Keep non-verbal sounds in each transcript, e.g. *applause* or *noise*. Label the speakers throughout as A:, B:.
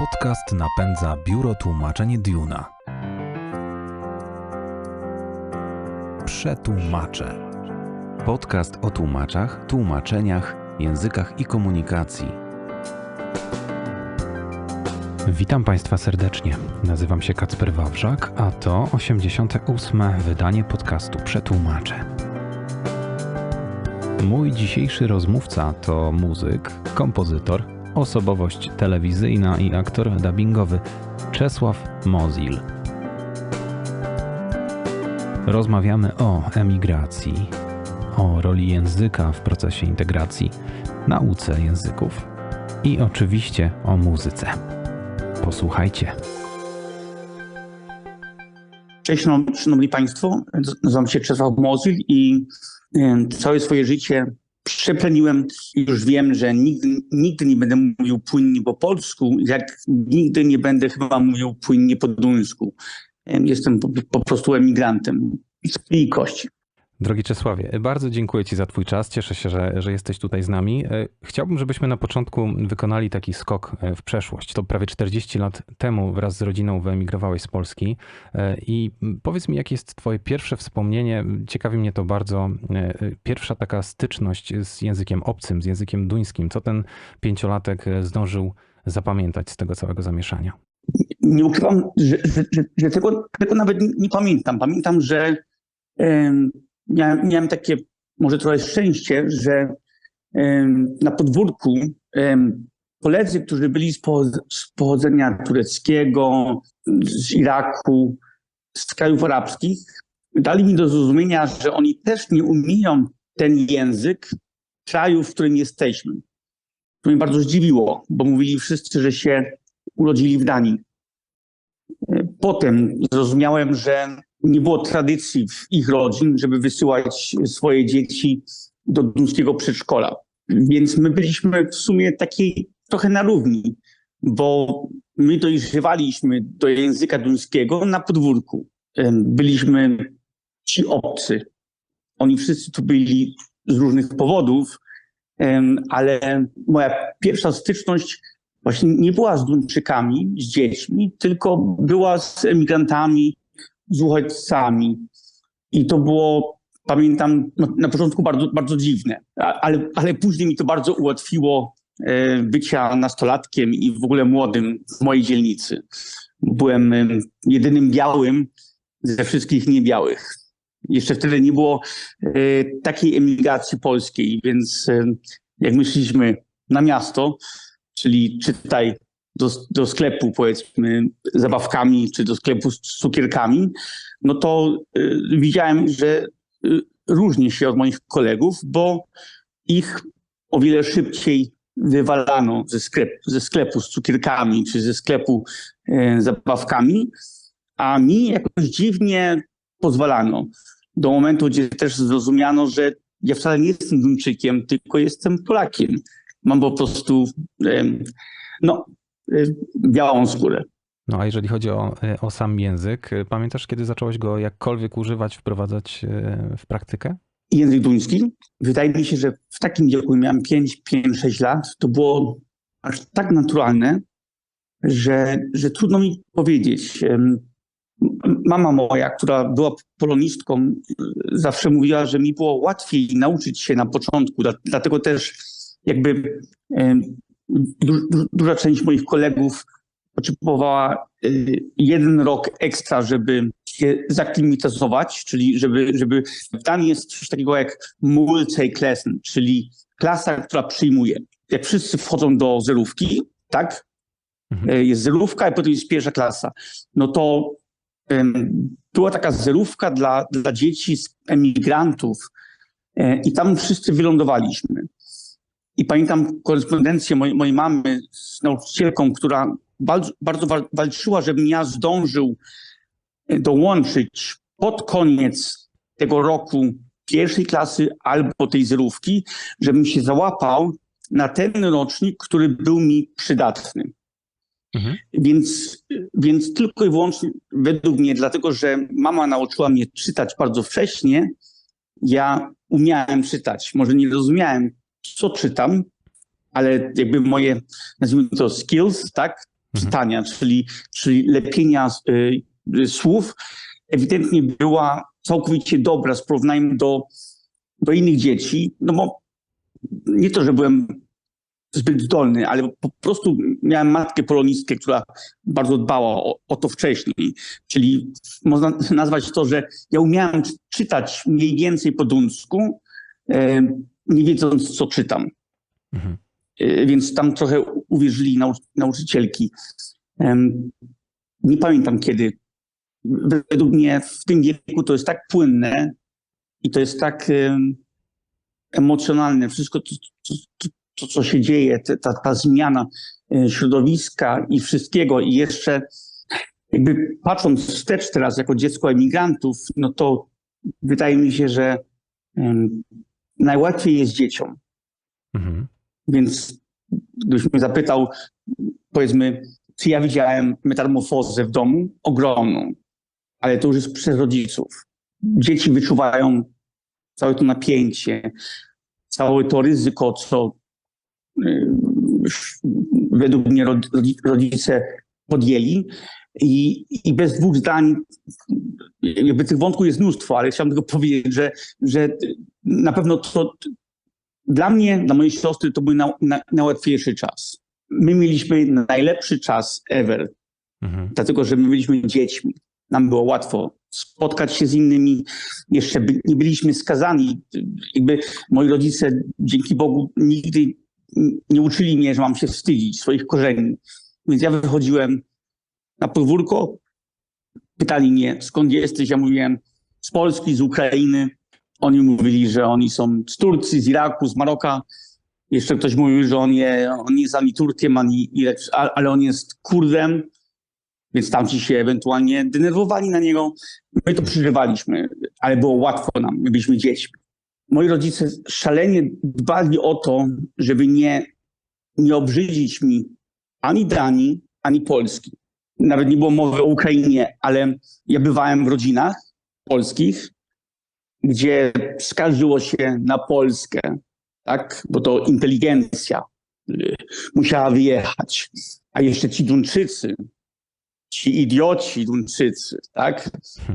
A: Podcast napędza biuro tłumaczeń Duna. Przetłumacze. Podcast o tłumaczach, tłumaczeniach, językach i komunikacji. Witam Państwa serdecznie. Nazywam się Kacper Wawrzak, a to 88. wydanie podcastu Przetłumacze. Mój dzisiejszy rozmówca to muzyk, kompozytor, osobowość telewizyjna i aktor dubbingowy Czesław Mozil. Rozmawiamy o emigracji, o roli języka w procesie integracji, nauce języków i oczywiście o muzyce. Posłuchajcie.
B: Cześć, szanowni państwo. Nazywam się Czesław Mozil i całe swoje życie przepleniłem już wiem, że nigdy, nigdy nie będę mówił płynnie po polsku, jak nigdy nie będę chyba mówił płynnie po duńsku. Jestem po, po prostu emigrantem z kości.
A: Drogi Czesławie, bardzo dziękuję Ci za Twój czas. Cieszę się, że, że jesteś tutaj z nami. E, chciałbym, żebyśmy na początku wykonali taki skok e, w przeszłość. To prawie 40 lat temu wraz z rodziną wyemigrowałeś z Polski. E, I powiedz mi, jakie jest Twoje pierwsze wspomnienie? Ciekawi mnie to bardzo. Pierwsza taka styczność z językiem obcym, z językiem duńskim. Co ten pięciolatek zdążył zapamiętać z tego całego zamieszania?
B: Nie ukrywam, że, że, że, że tego, tego nawet nie, pamiętam. Pamiętam, że miałem, miałem takie może trochę szczęście, że na podwórku koledzy, którzy byli z, pochodzenia tureckiego, z Iraku, z krajów arabskich, dali mi do zrozumienia, że oni też nie umieją ten język kraju, w którym jesteśmy. To mnie bardzo zdziwiło, bo mówili wszyscy, że się urodzili w Danii. Potem zrozumiałem, że nie było tradycji w ich rodzin, żeby wysyłać swoje dzieci do duńskiego przedszkola. Więc my byliśmy w sumie takiej trochę na równi, bo my dojrzewaliśmy do języka duńskiego na podwórku. Byliśmy ci obcy. Oni wszyscy tu byli z różnych powodów, ale moja pierwsza styczność właśnie nie była z Duńczykami, z dziećmi, tylko była z emigrantami, z uchodźcami. I to było, pamiętam, no, na początku bardzo, bardzo dziwne, ale, ale później mi to bardzo ułatwiło e, bycia nastolatkiem i w ogóle młodym w mojej dzielnicy. Byłem e, jedynym białym ze wszystkich niebiałych. Jeszcze wtedy nie było e, takiej emigracji polskiej, więc jak myśleliśmy na miasto, czyli czytaj do, do sklepu, powiedzmy, zabawkami, czy do sklepu z cukierkami, no to y, widziałem, że y, różni się od moich kolegów, bo ich o wiele szybciej wywalano ze, sklep, ze sklepu z cukierkami, czy ze sklepu y, zabawkami, a mi jakoś dziwnie pozwalano. Do momentu, gdzie też zrozumiano, że ja wcale nie jestem Duńczykiem, tylko jestem Polakiem. Mam po prostu, no, białą skórę.
A: No a jeżeli chodzi o, y, o sam język, y, pamiętasz, kiedy zacząłeś go jakkolwiek używać, wprowadzać w praktykę?
B: Język duński? Wydaje mi się, że w takim wieku miałem 5-6 lat, to było aż tak naturalne, że, że trudno mi powiedzieć. Mama moja, która była polonistką, zawsze mówiła, że mi było łatwiej nauczyć się na początku, dlatego też jakby du, du, duża część moich kolegów potrzebowała y, jeden rok ekstra, żeby się zaklimatyzować, czyli żeby, żeby w Danii jest coś takiego jak multi-class, czyli klasa, która przyjmuje. Jak wszyscy wchodzą do zerówki, tak? Mhm. Y, jest zerówka i potem jest pierwsza klasa. No to um, była taka zerówka dla, dla dzieci z emigrantów y, i tam wszyscy wylądowaliśmy. I pamiętam korespondencję mojej, mojej mamy z nauczycielką, która bardzo, bardzo walczyła, żebym ja zdążył dołączyć pod koniec tego roku pierwszej klasy albo tej zerówki, żebym się załapał na ten rocznik, który był mi przydatny. Mhm. Więc, więc tylko i wyłącznie według mnie, dlatego że mama nauczyła mnie czytać bardzo wcześnie, ja umiałem czytać. Może nie rozumiałem co czytam, ale jakby moje, nazwijmy to skills, tak, czytania, czyli, czyli lepienia y, słów, ewidentnie była całkowicie dobra z porównaniem do, do innych dzieci, no bo nie to, że byłem zbyt zdolny, ale po prostu miałem matkę polonistkę, która bardzo dbała o, o, to wcześniej. Czyli można nazwać to, że ja umiałem czytać mniej więcej po duńsku, nie wiedząc, co czytam. Mhm. E, więc tam trochę uwierzyli nau nauczycielki. Nie pamiętam kiedy. Według mnie w tym wieku to jest tak płynne i to jest tak emocjonalne. Wszystko, to, to, to, co się dzieje, ta, ta zmiana e, środowiska i wszystkiego i jeszcze jakby patrząc wstecz teraz jako dziecko emigrantów, no to wydaje mi się, że najłatwiej jest dzieciom. Mhm. Więc gdybyś mnie zapytał, powiedzmy, czy ja widziałem metamorfozę w domu? Ogromną, ale to już jest przez rodziców. Dzieci wyczuwają całe to napięcie, całe to ryzyko, co y, według mnie rodzice podjęli. I, I bez dwóch zdań, jakby tych wątków jest mnóstwo, ale chciałbym tylko powiedzieć, że, że na pewno to dla mnie, dla mojej siostry, to był na, na, najłatwiejszy czas. My mieliśmy najlepszy czas ever, mhm. dlatego że my byliśmy dziećmi. Nam było łatwo spotkać się z innymi. Jeszcze by, nie byliśmy skazani. Jakby moi rodzice, dzięki Bogu, nigdy nie uczyli mnie, że mam się wstydzić swoich korzeni. Więc ja wychodziłem na podwórko, pytali mnie, skąd jesteś? Ja mówiłem, z Polski, z Ukrainy. Oni mówili, że oni są z Turcji, z Iraku, z Maroka. Jeszcze ktoś mówił, że on, je, on nie jest ani Turkiem, ani, ale on jest Kurdem więc tamci się ewentualnie denerwowali na niego. My to przeżywaliśmy, ale było łatwo nam, my byliśmy dziećmi. Moi rodzice szalenie dbali o to, żeby nie, nie obrzydzić mi ani Danii, ani Polski. Nawet nie było mowy o Ukrainie, ale ja bywałem w rodzinach polskich, gdzie skarżyło się na Polskę, tak? bo to inteligencja y, musiała wyjechać. A jeszcze ci Duńczycy, ci idioci Duńczycy, tak?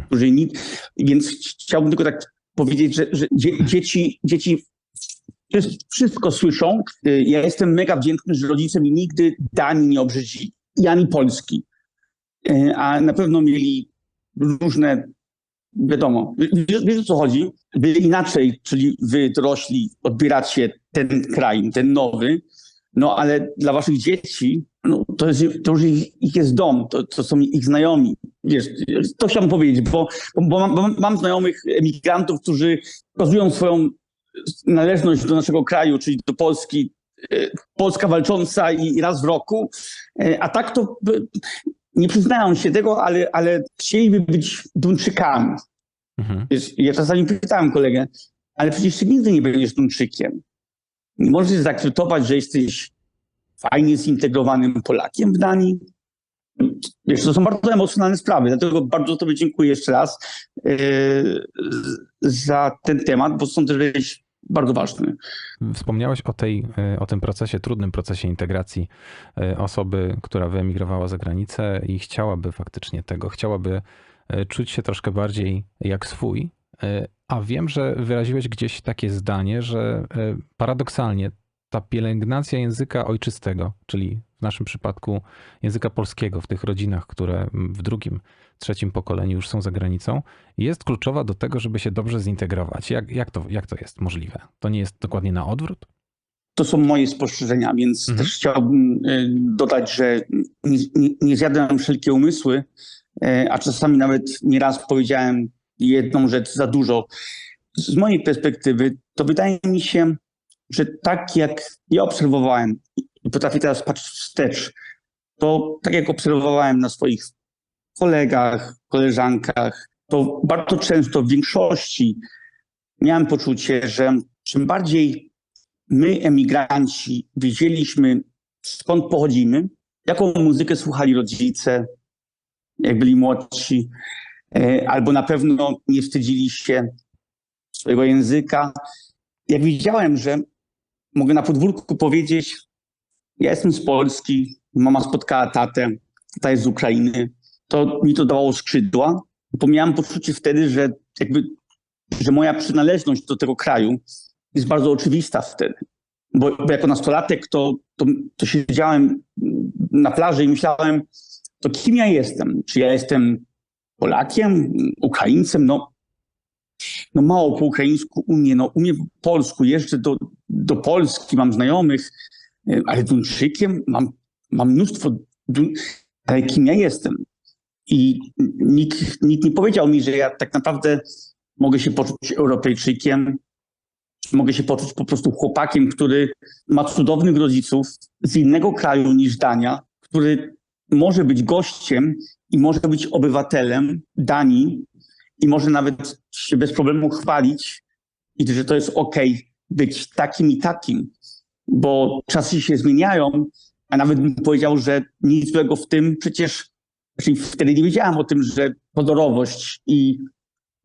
B: Którzy nic, więc chciałbym tylko tak powiedzieć, że, że dzie, dzieci, dzieci wszystko słyszą. Ja jestem mega wdzięczny, że rodzice mi nigdy Danii nie obrzydzili, ani Polski. A na pewno mieli różne, wiadomo, wiesz o co chodzi? Wy inaczej, czyli wy dorośli odbieracie ten kraj, ten nowy, no ale dla waszych dzieci no, to, jest, to już ich, ich, jest dom, to, to są ich znajomi. Wiesz, to chciałbym powiedzieć, bo, bo, mam, bo mam znajomych emigrantów, którzy pokazują swoją należność do naszego kraju, czyli do Polski, e, Polska walcząca i raz w roku, e, a tak to nie przyznają się tego, ale, ale chcieliby być Duńczykami. Mhm. Wiesz, ja czasami pytałem kolegę, ale przecież ty nigdy nie będziesz Duńczykiem. Nie możesz zaakceptować, że jesteś fajnie zintegrowanym Polakiem w Danii. Wiesz, to są bardzo emocjonalne sprawy, dlatego bardzo Tobie dziękuję jeszcze raz yy, za ten temat, bo są też bardzo ważny.
A: Wspomniałeś o, tej, e, o tym procesie, trudnym procesie integracji e, osoby, która wyemigrowała za granicę i chciałaby faktycznie tego, chciałaby czuć się troszkę bardziej jak swój. A wiem, że wyraziłeś gdzieś takie zdanie, że paradoksalnie ta pielęgnacja języka ojczystego, czyli w naszym przypadku języka polskiego w tych rodzinach, które w drugim, trzecim pokoleniu już są za granicą, jest kluczowa do tego, żeby się dobrze zintegrować. Jak, jak, to, jak to jest możliwe? To nie jest dokładnie na odwrót?
B: To są moje spostrzeżenia, więc mhm. też chciałbym y, dodać, że nie, nie, nie zjadłem wszelkie umysły, y, a czasami nawet nieraz powiedziałem jedną rzecz za dużo. Z mojej perspektywy to wydaje mi się, że tak jak ja obserwowałem i potrafię teraz patrzeć wstecz, to tak jak obserwowałem na swoich kolegach, koleżankach, to bardzo często w większości miałem poczucie, że czym bardziej my, emigranci, wiedzieliśmy skąd pochodzimy, jaką muzykę słuchali rodzice, jak byli młodsi, e, albo na pewno nie wstydzili się swojego języka. Jak widziałem, że mogę na podwórku powiedzieć, ja jestem z Polski, mama spotkała tatę, tata jest z Ukrainy, to mi to dawało skrzydła, bo miałem poczucie wtedy, że jakby, że moja przynależność do tego kraju jest bardzo oczywista wtedy. Bo, bo jako nastolatek to, to, to siedziałem na plaży i myślałem, to kim ja jestem? Czy ja jestem Polakiem, Ukraińcem? No, no mało po ukraińsku umie, no umiem po polsku, jeżdżę do, do Polski, mam znajomych, ale Duńczykiem mam, mam mnóstwo, ale kim ja jestem? I nikt, nikt nie powiedział mi, że ja tak naprawdę mogę się poczuć Europejczykiem, mogę się poczuć po prostu chłopakiem, który ma cudownych rodziców z innego kraju niż Dania, który może być gościem i może być obywatelem Danii i może nawet się bez problemu chwalić, i że to jest ok być takim i takim, bo czasy się zmieniają, a nawet bym powiedział, że nic złego w tym, przecież czyli wtedy nie wiedziałem o tym, że podorowość i,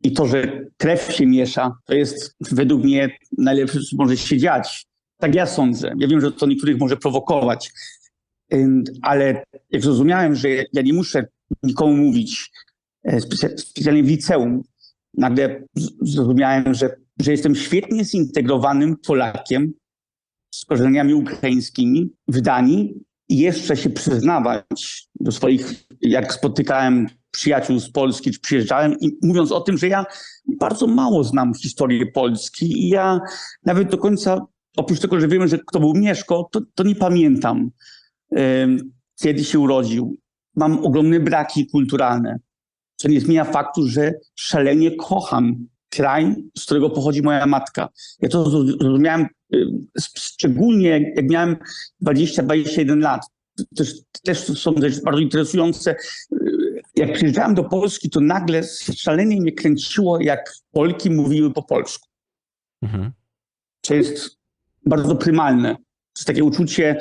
B: i to, że krew się miesza, to jest według mnie najlepsze, co może się dziać. Tak ja sądzę. Ja wiem, że to niektórych może prowokować, ale jak zrozumiałem, że ja nie muszę nikomu mówić, e, specjalnie w liceum, nagle zrozumiałem, że, że jestem świetnie zintegrowanym Polakiem z korzeniami ukraińskimi w Danii i jeszcze się przyznawać do swoich, jak spotykałem przyjaciół z Polski, czy przyjeżdżałem, i mówiąc o tym, że ja bardzo mało znam historii Polski i ja nawet do końca, oprócz tego, że wiemy, że kto był Mieszko, to, to nie pamiętam, kiedy się urodził. Mam ogromne braki kulturalne, co nie zmienia faktu, że szalenie kocham kraj, z którego pochodzi moja matka. Ja to zrozumiałem szczególnie jak miałem 20-21 lat. Też, też są rzeczy bardzo interesujące. Jak przyjeżdżałem do Polski, to nagle szalenie mnie kręciło, jak Polki mówiły po polsku. Mhm. To jest bardzo prymalne. To jest takie uczucie,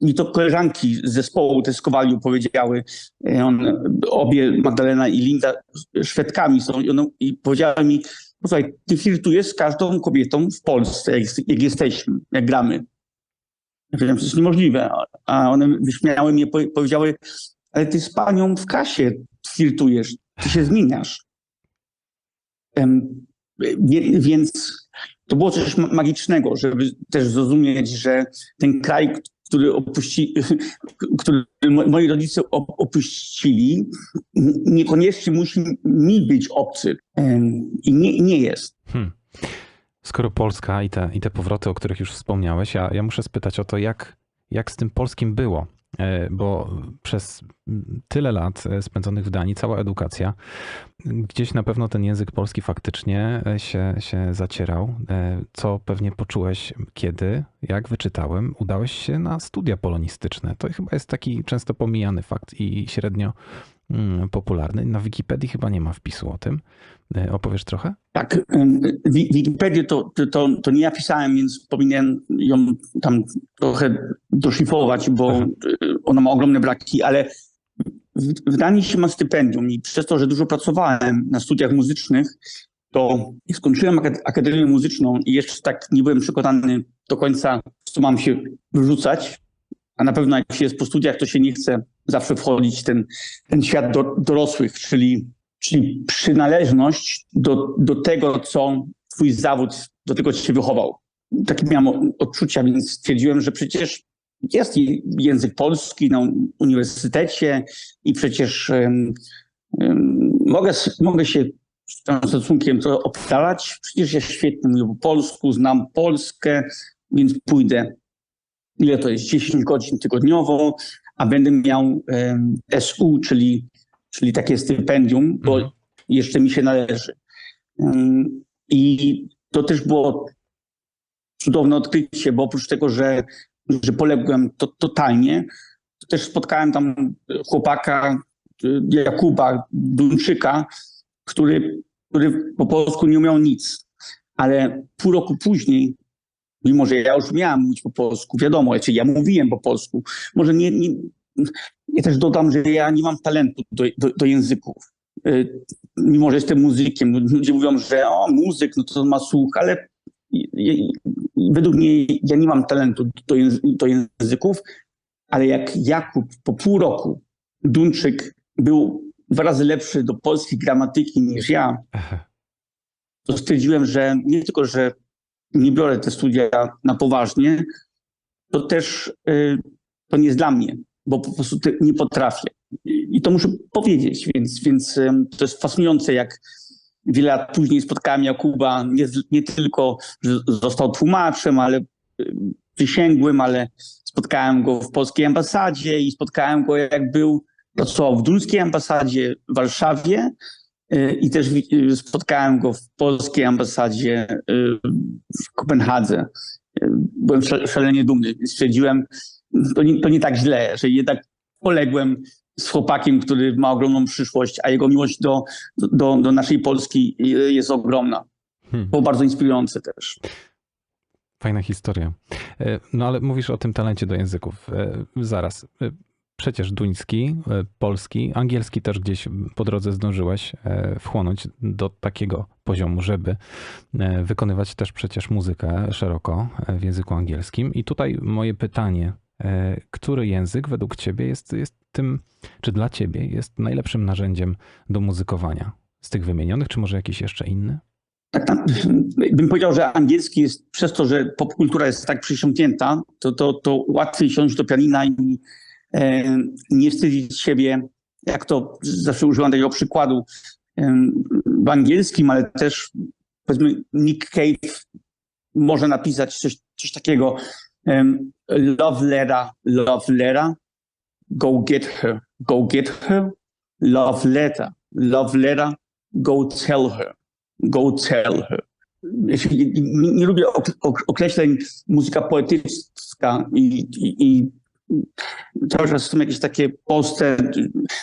B: mi to koleżanki z zespołu Teskowaliu powiedziały, e, one, obie, Magdalena i Linda, Szwedkami są i, one, i powiedziały mi, Posłuchaj, ty flirtujesz z każdą kobietą w Polsce, jak, jak jesteśmy, jak gramy. Ja powiedziałem, to jest niemożliwe. A one wyśmiały mnie, powiedziały, ale ty z panią w kasie flirtujesz, ty się zmieniasz. Um, więc to było coś magicznego, żeby też zrozumieć, że ten kraj, który, opuści, *laughs* który moi rodzice opuścili, niekoniecznie musi mi być obcy. I nie, nie jest. Hmm.
A: Skoro Polska i te, i te powroty, o których już wspomniałeś, ja, ja muszę spytać o to, jak, jak z tym polskim było. E, bo przez tyle lat e, spędzonych w Danii, cała edukacja, gdzieś na pewno ten język polski faktycznie e, się, się zacierał. Co pewnie poczułeś, kiedy, jak wyczytałem, udałeś się na studia polonistyczne. To chyba jest taki często pomijany fakt i średnio mm, popularny. Na Wikipedii chyba nie ma wpisu o tym. E, opowiesz trochę?
B: Tak, Wikipedię to, to, to nie ja pisałem, więc powinien ją tam trochę doszlifować, bo Aha. ona ma ogromne braki, ale w Danii się ma stypendium i przez to, że dużo pracowałem na studiach muzycznych, to skończyłem Akademię Muzyczną i jeszcze tak nie byłem przekonany do końca, co mam się wyrzucać, a na pewno jak się jest po studiach, to się nie chce zawsze wchodzić w ten, ten świat do, dorosłych, czyli czyli przynależność do, do tego, co twój zawód, do tego się wychował. Takie miałem odczucia, więc stwierdziłem, że przecież jest język polski na uniwersytecie i przecież um, um, mogę, mogę się z tym szacunkiem to obtalać. Przecież ja świetnie mówię po polsku, znam Polskę, więc pójdę. Ile to jest? 10 godzin tygodniowo, a będę miał um, SU, czyli czyli takie stypendium, bo mhm. jeszcze mi się należy. I to też było cudowne odkrycie, bo oprócz tego, że, że poległem to, totalnie, to też spotkałem tam chłopaka Jakuba Duńczyka, który, który po polsku nie umiał nic. Ale pół roku później, mimo że ja już miałem mówić po polsku, wiadomo, ja mówiłem po polsku, może nie, nie, ja też dodam, że ja nie mam talentu do, do, do języków. Y, mimo, że jestem muzykiem, ludzie mówią, że o, muzyk, no to ma słuch, ale według mnie ja nie mam talentu do, do języków, ale jak Jakub po pół roku, Duńczyk, był dwa razy lepszy do polskiej gramatyki niż ja, to stwierdziłem, że nie tylko, że nie biorę te studia na poważnie, to też y, to nie jest dla mnie, bo po prostu nie potrafię. I to muszę powiedzieć, więc, więc to jest fascynujące, jak wiele lat później spotkałem Jakuba, nie, nie tylko, że został tłumaczem, ale przysięgłym, ale spotkałem go w polskiej ambasadzie i spotkałem go, jak był, pracował w duńskiej ambasadzie w Warszawie y, i też spotkałem go w polskiej ambasadzie w Kopenhadze. Byłem szalenie dumny. Stwierdziłem, to nie, to nie tak źle, że jednak poległem z chłopakiem, który ma ogromną przyszłość, a jego miłość do, do, do naszej Polski jest ogromna. Hmm. Było bardzo inspirujące też.
A: Fajna historia. E, no ale mówisz o tym talencie do języków. E, zaraz. E, przecież duński, polski, angielski też gdzieś po drodze zdążyłeś wchłonąć do takiego poziomu, żeby wykonywać też przecież muzykę szeroko w języku angielskim. I tutaj moje pytanie który język według Ciebie jest, jest tym, czy dla Ciebie jest najlepszym narzędziem do muzykowania? Z tych wymienionych, czy może jakiś jeszcze inny?
B: Tak, tak, bym powiedział, że angielski jest przez to, że popkultura jest tak przysiągnięta, to, to, to łatwiej siąść do pianina i e, nie wstydzić siebie, jak to zawsze używam tego przykładu e, w angielskim, ale też powiedzmy Nick Cave może napisać coś, coś takiego, um, love letter, love letter, go get her, go get her, love letter, love letter, go tell her, go tell her. Nie, lubię określeń muzyka poetycka i, i, i cały czas są jakieś takie poste.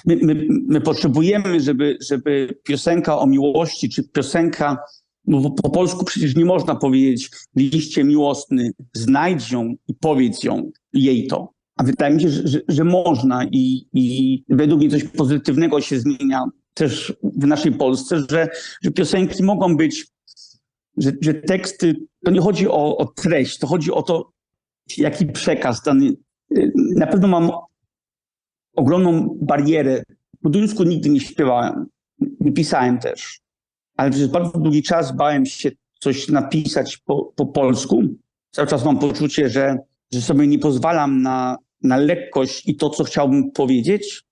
B: My, my, my, potrzebujemy, żeby, żeby piosenka o miłości, czy piosenka no po polsku przecież nie można powiedzieć liście miłosny, znajdź ją i powiedz ją, jej to. A wydaje mi się, że, że, że można i, i według mnie coś pozytywnego się zmienia też w naszej Polsce, że, że piosenki mogą być, że, że teksty, to nie chodzi o, o treść, to chodzi o to, jaki przekaz dany. Na pewno mam ogromną barierę. Po duńsku nigdy nie śpiewałem, nie pisałem też ale przez bardzo długi czas bałem się coś napisać po, po polsku. Cały czas mam poczucie, że, że sobie nie pozwalam na, na lekkość i to, co chciałbym powiedzieć,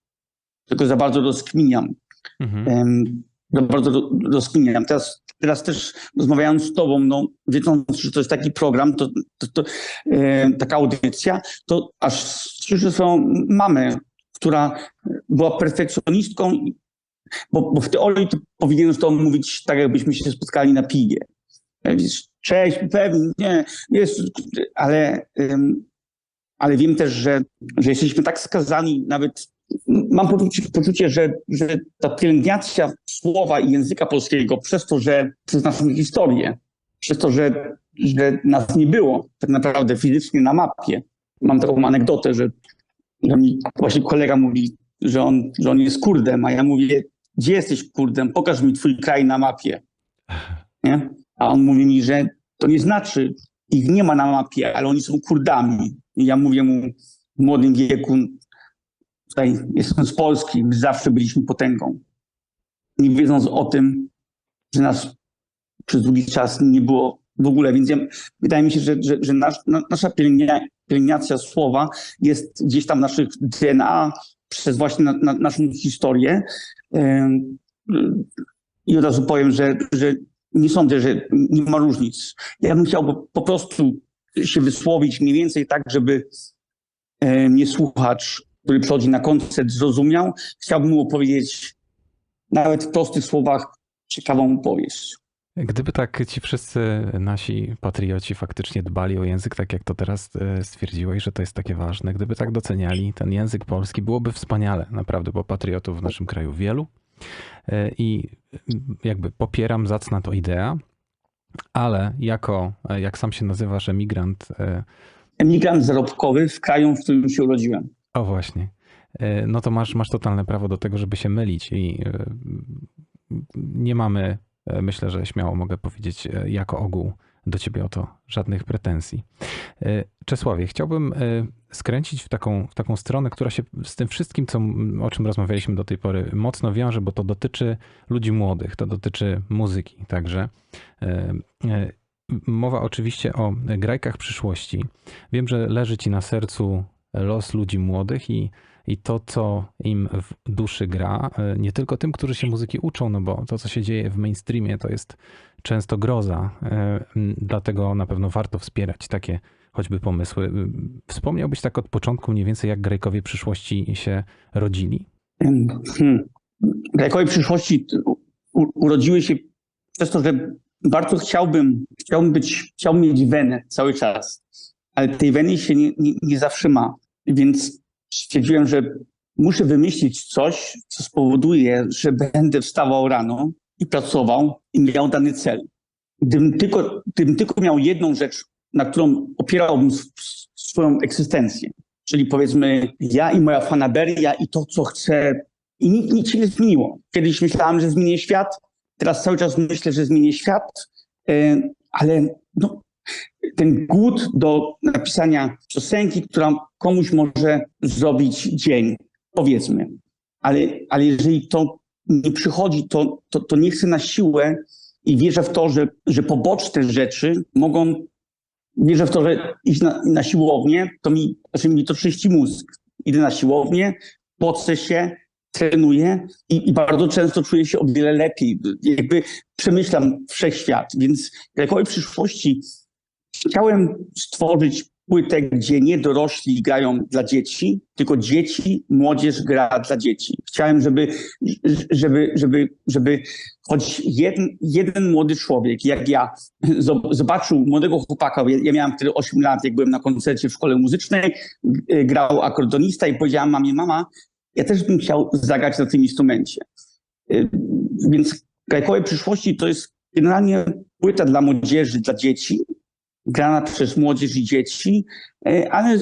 B: tylko za bardzo rozkminiam. Mhm. za bardzo rozkminiam. Teraz, teraz też rozmawiając z tobą, no, wiedząc, że to jest taki program, to, to, to e, taka audycja, to aż słyszę swoją mamę, która była perfekcjonistką bo, bo w teorii to powinienem z tobą mówić tak, jakbyśmy się spotkali na piwie. Cześć, pewnie, nie, jest, ale, ale wiem też, że, że jesteśmy tak skazani, nawet mam poczucie, poczucie że, że ta pielęgnacja słowa i języka polskiego przez to, że przez naszą historię, przez to, że, że nas nie było tak naprawdę fizycznie na mapie. Mam taką anegdotę, że, że mi właśnie kolega mówi, że on, że on jest kurdem, a ja mówię, gdzie jesteś kurdem, pokaż mi twój kraj na mapie. Nie? A on mówi mi, że to nie znaczy, ich nie ma na mapie, ale oni są kurdami. I ja mówię mu w młodym wieku, tutaj jestem z Polski, zawsze byliśmy potęgą. Nie wiedząc o tym, że nas przez długi czas nie było w ogóle. Więc ja, wydaje mi się, że, że, że nasz, nasza pielęgnacja słowa jest gdzieś tam w naszych DNA, przez właśnie na, na naszą historię. I od razu powiem, że, że nie sądzę, że nie ma różnic. Ja bym chciał po prostu się wysłowić mniej więcej tak, żeby mnie słuchacz, który przychodzi na koncert, zrozumiał. Chciałbym mu opowiedzieć nawet w prostych słowach ciekawą opowieść.
A: Gdyby tak ci wszyscy nasi patrioci faktycznie dbali o język, tak jak to teraz e, stwierdziłeś, że to jest takie ważne, gdyby tak doceniali ten język polski, byłoby wspaniale, naprawdę, bo patriotów w naszym kraju wielu e, i jakby popieram, zacna to idea, ale jako, e, jak sam się nazywasz, emigrant.
B: Emigrant zarobkowy w kraju, w którym się urodziłem.
A: O właśnie. No to masz, masz totalne prawo do tego, żeby się mylić i nie mamy myślę, że śmiało mogę powiedzieć, e, jako ogół do ciebie o to żadnych pretensji. Czesławie, chciałbym skręcić w taką, w taką stronę, która się z tym wszystkim, co, o czym rozmawialiśmy do tej pory, mocno wiąże, bo to dotyczy ludzi młodych, to dotyczy muzyki także. Mowa oczywiście o grajkach przyszłości. Wiem, że leży ci na sercu los ludzi młodych i, i to, co im w duszy gra. Nie tylko tym, którzy się muzyki uczą, no bo to, co się dzieje w mainstreamie, to jest często groza. Dlatego na pewno warto wspierać takie choćby pomysły. Wspomniałbyś tak od początku mniej więcej, jak Grajkowie przyszłości się rodzili?
B: Hmm. Przyszłości urodziły się przez to, że bardzo chciałbym, chciałbym być, chciałbym mieć wenę cały czas, ale tej weny się nie, nie, nie zawsze ma. Więc stwierdziłem, że muszę wymyślić coś, co spowoduje, że będę wstawał rano i pracował i miał dany cel. Gdybym tylko, gdybym tylko miał jedną rzecz, na którą opierałbym swoją egzystencję, czyli powiedzmy ja i moja fanaberia i to, co chcę, i nic, nic się nie zmieniło. Kiedyś myślałem, że zmienię świat, Teraz cały czas myślę, że zmienię świat, e, ale no, ten głód do napisania piosenki, która komuś może zrobić dzień, powiedzmy. Ale, ale jeżeli to nie przychodzi, to, to, to nie chcę na siłę i wierzę w to, że, że poboczne rzeczy mogą, wierzę w to, że iść na, na siłownię, to mi, znaczy mi to czyści mózg. Idę na siłownię, pocę się, trenuję i, i, bardzo często czuję się o wiele lepiej. Jakby przemyślam wszechświat. Więc w jakiej przyszłości chciałem stworzyć płytę, gdzie nie dorośli grają dla dzieci, tylko dzieci, młodzież gra dla dzieci. Chciałem, żeby, żeby, żeby, żeby choć jeden, jeden młody człowiek, jak ja, zobaczył młodego chłopaka, ja, miałem wtedy 8 lat, jak byłem na koncercie w szkole muzycznej, grał akordonista i powiedziałam mamie, mama, ja też bym chciał zagrać na tym instrumencie. Y, więc Gajkowe Przyszłości to jest generalnie płyta dla młodzieży, dla dzieci, grana przez młodzież i dzieci, y, ale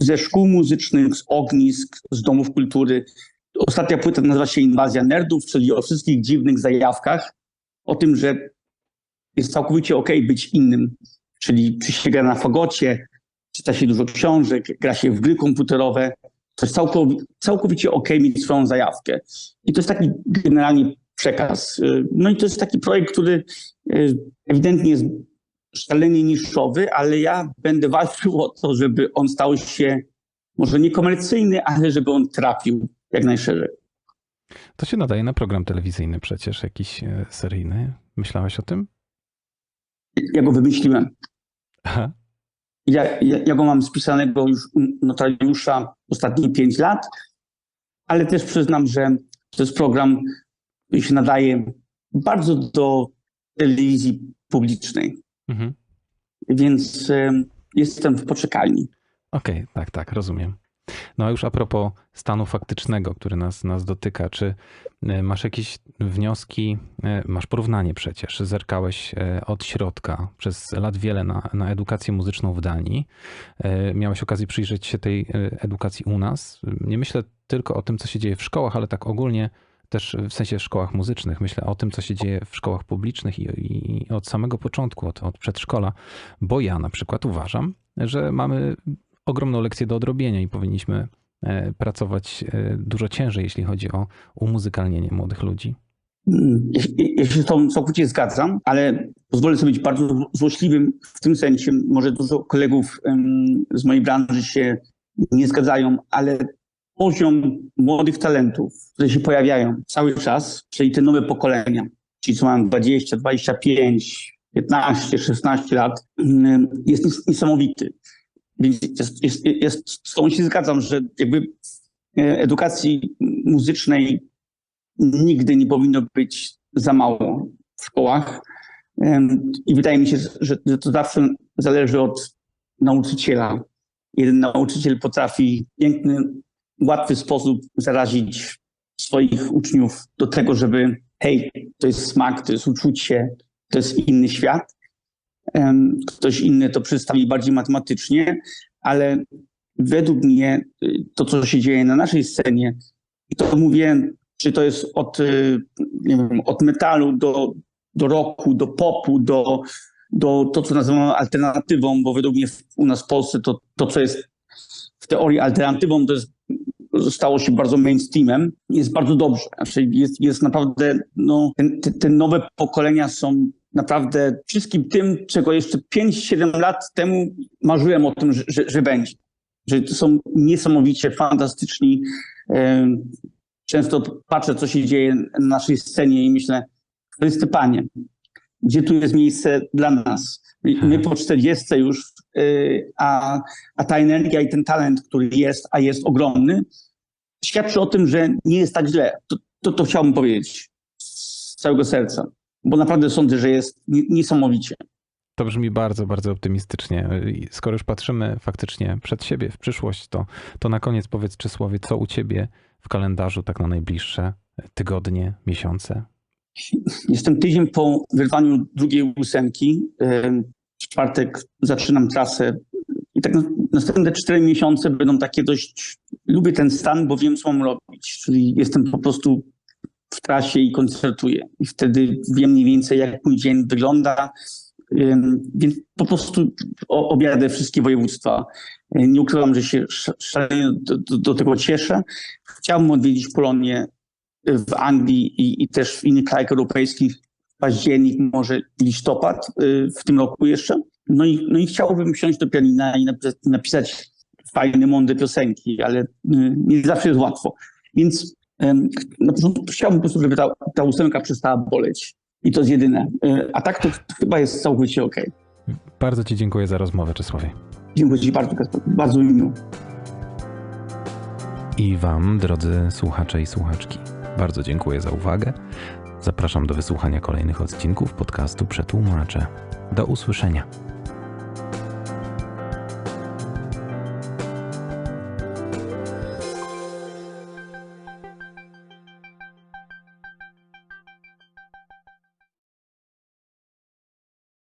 B: ze szkół muzycznych, z ognisk, z domów kultury. Ostatnia płyta nazywa się Inwazja Nerdów, czyli o wszystkich dziwnych zajawkach, o tym, że jest całkowicie okay być innym, czyli czy się gra na fagocie, czyta się dużo książek, gra się w gry komputerowe, to jest całkowicie, ok mieć swoją zajawkę. I to jest taki generalnie przekaz. No i to jest taki projekt, który ewidentnie jest szalenie niszowy, ale ja będę walczył o to, żeby on stał się może niekomercyjny, ale żeby on trafił jak najszerzej.
A: To się nadaje na program telewizyjny przecież, jakiś e, seryjny. Myślałeś o tym?
B: Ja go wymyśliłem. Aha. Ja, ja, ja go mam spisanego już notariusza ostatnie pięć lat, ale też przyznam, że to jest program, który się nadaje bardzo do telewizji publicznej. Mhm. Więc y, jestem w poczekalni.
A: Okej, okay, tak, tak, rozumiem. No a już a propos stanu faktycznego, który nas, nas dotyka, czy e, masz jakieś wnioski, e, masz porównanie przecież, zerkałeś e, od środka przez lat wiele na, na edukację muzyczną w Danii, miałeś okazję przyjrzeć się tej edukacji u nas. Nie myślę tylko o tym, co się dzieje w szkołach, ale tak ogólnie też w sensie szkołach muzycznych. Myślę o tym, co się dzieje w szkołach publicznych i, i, od samego początku, od, od przedszkola, bo ja na przykład uważam, że mamy ogromną lekcję do odrobienia i powinniśmy e, pracować e, dużo ciężej, jeśli chodzi o umuzykalnienie młodych ludzi.
B: Ja się z tą całkowicie zgadzam, ale pozwolę sobie być bardzo złośliwym w tym sensie. Może dużo kolegów z mojej branży się nie zgadzają, ale poziom młodych talentów, które się pojawiają cały czas, czyli te nowe pokolenia, ci co mają 20, 25, 15, 16 lat, mm, jest niesamowity. Więc jest, jest, jest, z tą się zgadzam, że jakby e, edukacji muzycznej nigdy nie powinno być za mało w szkołach. I wydaje mi się, że, że to zawsze zależy od nauczyciela. Jeden nauczyciel potrafi piękny, łatwy sposób zarazić swoich uczniów do tego, żeby hej, to jest smak, to jest uczucie, to jest inny świat. Ktoś inny to przedstawi bardziej matematycznie, ale według mnie y, to, co się dzieje na naszej scenie, to mówię, czy to jest od, y, nie wiem, od metalu do, do rocku, do popu, do, do to, co nazywamy alternatywą, bo według mnie u nas w Polsce to, to co jest w teorii alternatywą, to jest, stało się bardzo mainstreamem, jest bardzo dobrze. Znaczy jest, jest naprawdę, no, te, te nowe pokolenia są naprawdę wszystkim tym, czego jeszcze 5-7 lat temu marzyłem o tym, że, że, że będzie. Że są niesamowicie fantastyczni. Często patrzę, co się dzieje na naszej scenie i myślę, Chryste Panie, gdzie tu jest miejsce dla nas? My po 40 już, y, a, a ta energia i ten talent, który jest, a jest ogromny, świadczy o tym, że nie jest tak źle. To, to, to chciałbym powiedzieć z całego serca, bo naprawdę sądzę, że jest niesamowicie.
A: To brzmi bardzo, bardzo optymistycznie. Skoro już patrzymy faktycznie przed siebie, w przyszłość, to, to na koniec powiedz Czesławie, co u ciebie w kalendarzu tak na najbliższe tygodnie, miesiące?
B: Jestem tydzień po wyrwaniu drugiej ósemki. W czwartek zaczynam trasę i tak następne cztery miesiące będą takie dość... Lubię ten stan, bo wiem, co mam robić. Czyli jestem po prostu w trasie i koncertuję. I wtedy wiem mniej więcej, jak mój dzień wygląda. Więc po prostu objadę wszystkie województwa. Nie ukrywam, że się szalenie do, do, tego cieszę. Chciałbym odwiedzić Polonię w Anglii i, i też w innych krajach europejskich październik, może listopad y, w tym roku jeszcze. No i, no i chciałbym wsiąść do pianina i napisać, fajne, mądre piosenki, ale y, nie zawsze jest łatwo. Więc na początku chciałbym po prostu, żeby ta, ta ósemka przestała boleć. I to jest jedyne. Y, a tak to chyba jest całkowicie ok.
A: Bardzo Ci dziękuję za rozmowę, Czesławie.
B: Dziękuję Ci bardzo, bardzo miło.
A: I Wam, drodzy słuchacze i słuchaczki, bardzo dziękuję za uwagę. Zapraszam do wysłuchania kolejnych odcinków podcastu Przetłumaczę. Do usłyszenia.